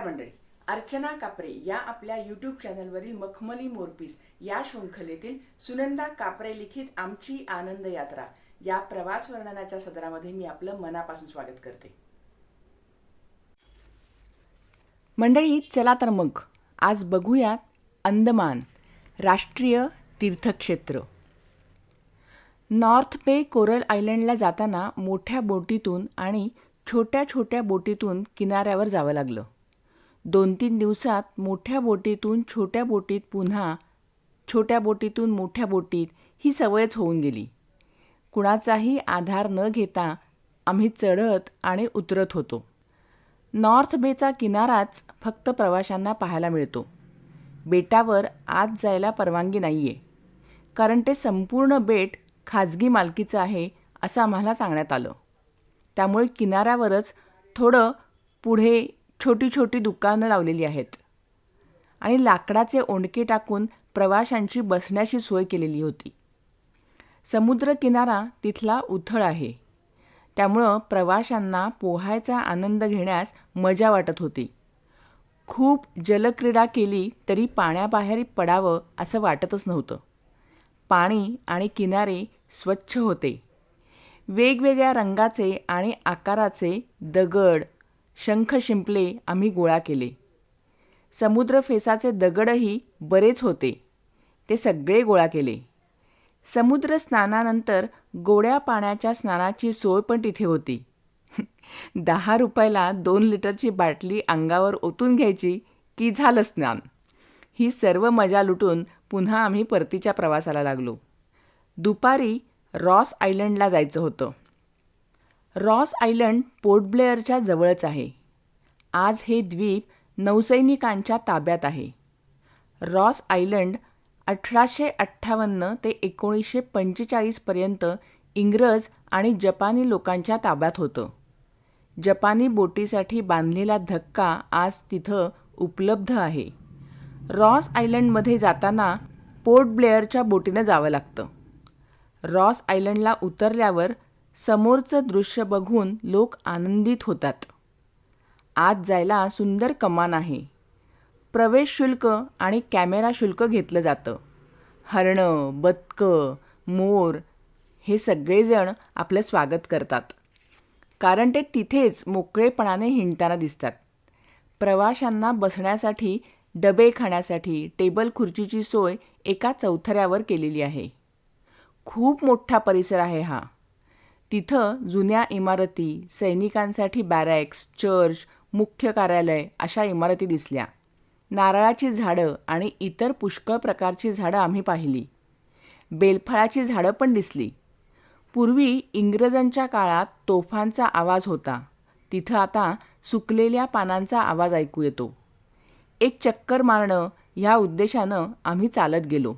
नमस्कार मंडळी अर्चना कापरे या आपल्या यूट्यूब चॅनलवरील मखमली मोरपीस या शृंखलेतील सुनंदा कापरे लिखित आमची आनंद यात्रा या प्रवास वर्णनाच्या सदरामध्ये मी आपलं मनापासून स्वागत करते. मंडळी चला तर मग आज बघूयात अंदमान राष्ट्रीय तीर्थक्षेत्र. नॉर्थ पे कोरल आयलंडला जाताना मोठ्या बोटीतून आणि छोट्या छोट्या बोटीतून किनाऱ्यावर जावं लागलं. दोन तीन दिवसात मोठ्या बोटीतून छोट्या बोटीत पुन्हा छोट्या बोटीतून मोठ्या बोटीत ही सवयच होऊन गेली. कुणाचाही आधार न घेता आम्ही चढत आणि उतरत होतो. नॉर्थ बेचा किनाराच फक्त प्रवाशांना पाहायला मिळतो. बेटावर आत जायला परवानगी नाही आहे कारण ते संपूर्ण बेट खाजगी मालकीचं आहे असं आम्हाला सांगण्यात आलं. त्यामुळे किनाऱ्यावरच थोडं पुढे छोटी छोटी दुकानं लावलेली आहेत. आणि लाकडाचे ओंडके टाकून प्रवाशांची बसण्याची सोय केलेली होती. समुद्रकिनारा तिथला उथळ आहे. त्यामुळं प्रवाशांना पोहायचा आनंद घेण्यास मजा वाटत होती. खूप जलक्रीडा केली तरी पाण्याबाहेर पडावं असं वाटतच नव्हतं. पाणी आणि किनारे स्वच्छ होते. वेगवेगळ्या रंगाचे आणि आकाराचे दगड शंख शिंपले आम्ही गोळा केले. समुद्रफेसाचे दगडही बरेच होते. ते सगळे गोळा केले. समुद्र स्नानानंतर गोड्या पाण्याच्या स्नानाची सोय पण तिथे होती. दहा रुपयाला दोन लिटरची बाटली अंगावर ओतून घ्यायची की झालं स्नान? ही सर्व मजा लुटून पुन्हा आम्ही परतीच्या प्रवासाला लागलो. दुपारी रॉस आयलंडला जायचं होतं. रॉस आयलंड पोर्ट ब्लेअरच्या जवळच आहे. आज हे द्वीप नौसैनिकांच्या ताब्यात आहे. रॉस आयलंड अठराशे अठ्ठावन्न ते एकोणीसशे पंचेचाळीसपर्यंत इंग्रज आणि जपानी लोकांच्या ताब्यात होतं. जपानी बोटीसाठी बांधलेला धक्का आज तिथं उपलब्ध आहे. रॉस आयलंडमध्ये जाताना पोर्ट ब्लेअरच्या बोटीनं जावं लागतं. रॉस आयलंडला उतरल्यावर समोरचं दृश्य बघून लोक आनंदित होतात. आत जायला सुंदर कमान आहे. प्रवेश शुल्क आणि कॅमेरा शुल्क घेतलं जातं. हरणं बदकं मोर हे सगळेजण आपलं स्वागत करतात. कारण ते तिथेच मोकळेपणाने हिंडताना दिसतात. प्रवाशांना बसण्यासाठी डबे खाण्यासाठी टेबल खुर्चीची सोय एका चौथऱ्यावर केलेली आहे. खूप मोठा परिसर आहे हा. तिथं जुन्या इमारती सैनिकांसाठी बॅरॅक्स चर्च मुख्य कार्यालय अशा इमारती दिसल्या. नारळाची झाडं आणि इतर पुष्कळ प्रकारची झाडं आम्ही पाहिली. बेलफळाची झाडं पण दिसली. पूर्वी इंग्रजांच्या काळात तोफांचा आवाज होता. तिथं आता सुकलेल्या पानांचा आवाज ऐकू येतो. एक चक्कर मारणं ह्या उद्देशानं आम्ही चालत गेलो.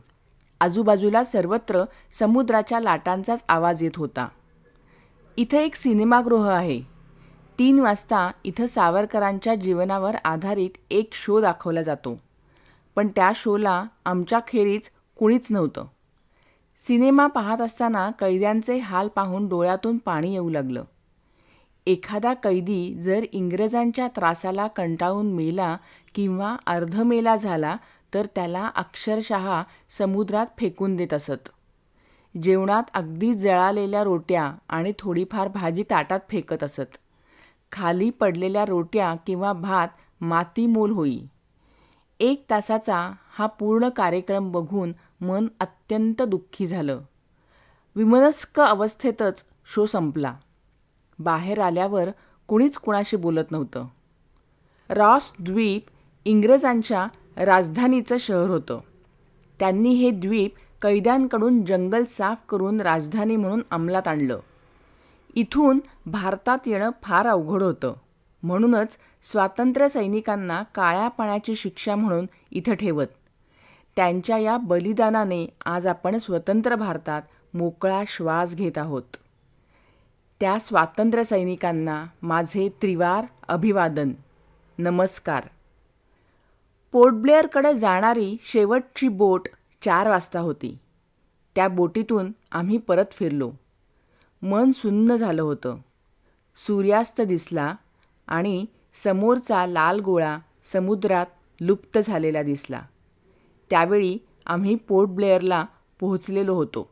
आजूबाजूला सर्वत्र समुद्राच्या लाटांचाच आवाज येत होता. इथं एक सिनेमागृह आहे. तीन वाजता इथं सावरकरांच्या जीवनावर आधारित एक शो दाखवला जातो. पण त्या शोला आमच्याखेरीज कुणीच नव्हतं. सिनेमा पाहत असताना कैद्यांचे हाल पाहून डोळ्यातून पाणी येऊ लागलं. एखादा कैदी जर इंग्रजांच्या त्रासाला कंटाळून मेला किंवा अर्धमेला झाला तर त्याला अक्षरशः समुद्रात फेकून देत असत. जेवणात अगदी जळालेल्या रोट्या आणि थोडीफार भाजी ताटात फेकत असत. खाली पडलेल्या रोट्या किंवा भात मातीमोल होई. एक तासाचा हा पूर्ण कार्यक्रम बघून मन अत्यंत दुःखी झालं. विमनस्क अवस्थेतच शो संपला. बाहेर आल्यावर कुणीच कुणाशी बोलत नव्हतं. रॉस द्वीप इंग्रजांच्या राजधानीचं शहर होतं. त्यांनी हे द्वीप कैद्यांकडून जंगल साफ करून राजधानी म्हणून अंमलात आणलं. इथून भारतात येणं फार अवघड होतं. म्हणूनच स्वातंत्र्य सैनिकांना काळ्या पाण्याची शिक्षा म्हणून इथं ठेवत. त्यांच्या या बलिदानाने आज आपण स्वतंत्र भारतात मोकळा श्वास घेत आहोत. त्या स्वातंत्र्य सैनिकांना माझे त्रिवार अभिवादन. नमस्कार. पोर्टब्लेअरकडे जाणारी शेवटची बोट चार वाजता होती. त्या बोटीतून आम्ही परत फिरलो. मन सुन्न झालं होतं. सूर्यास्त दिसला आणि समोरचा लाल गोळा समुद्रात लुप्त झालेला दिसला. त्यावेळी आम्ही पोर्ट ब्लेअरला पोहोचलेलो होतो.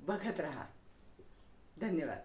बघत राहा. धन्यवाद.